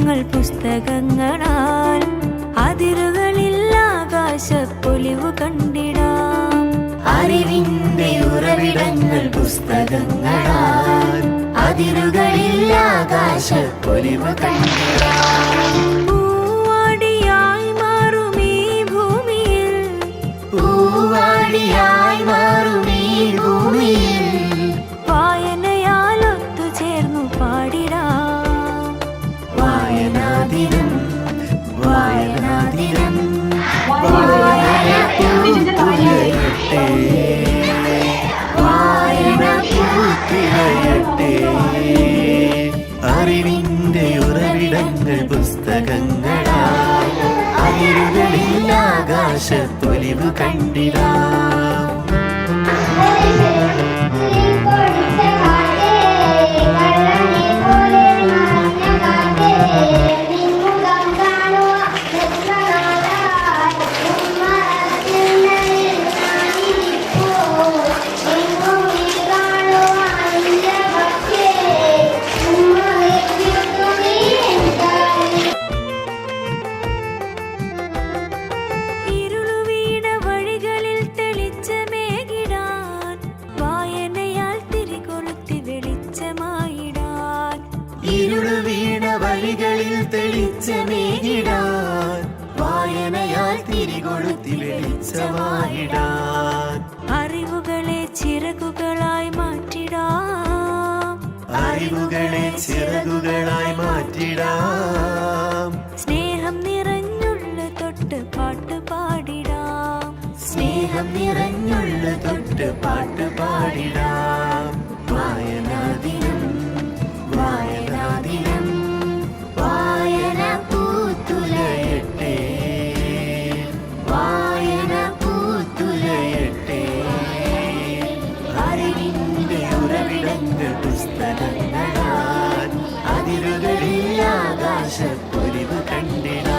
ഞങ്ങൾ പുസ്തകങ്ങളാൽ അതിരുകളിൽ ആകാശപ്പൊലിവ് കണ്ടിടാം. അറിവിന്റെ ഉറവിടങ്ങൾ പുസ്തകങ്ങളാൽ അതിരുകളിൽ ആകാശപ്പൊലിവ് കണ്ടിടാം பூவாடியாய் மாறுமே ഭൂമിയിൽ. പുസ്തകങ്ങളാ അതിരുകളിൽ ആകാശത്തൊലിവ് കണ്ടിടാം. ഇരുൾ വീണ വഴികളിൽ തെളിച്ചമേകിടാൻ വായനയാൽ തിരികൊളുത്തി വെളിച്ചമായിടാൻ. അറിവുകളെ ചിറകുകളായി മാറ്റിടാം. അറിവുകളെ ചിറകുകളായി മാറ്റിടാം. സ്നേഹം നിറഞ്ഞുള്ള തൊട്ട് പാട്ട് പാടിടാം. സ്നേഹം നിറഞ്ഞുള്ള തൊട്ട് പാട്ട് പാടിടാം. പുസ്തകങ്ങളാൽ അതിരുകളിൽ ആകാശപ്പൊരിവ് കണ്ടിടാം.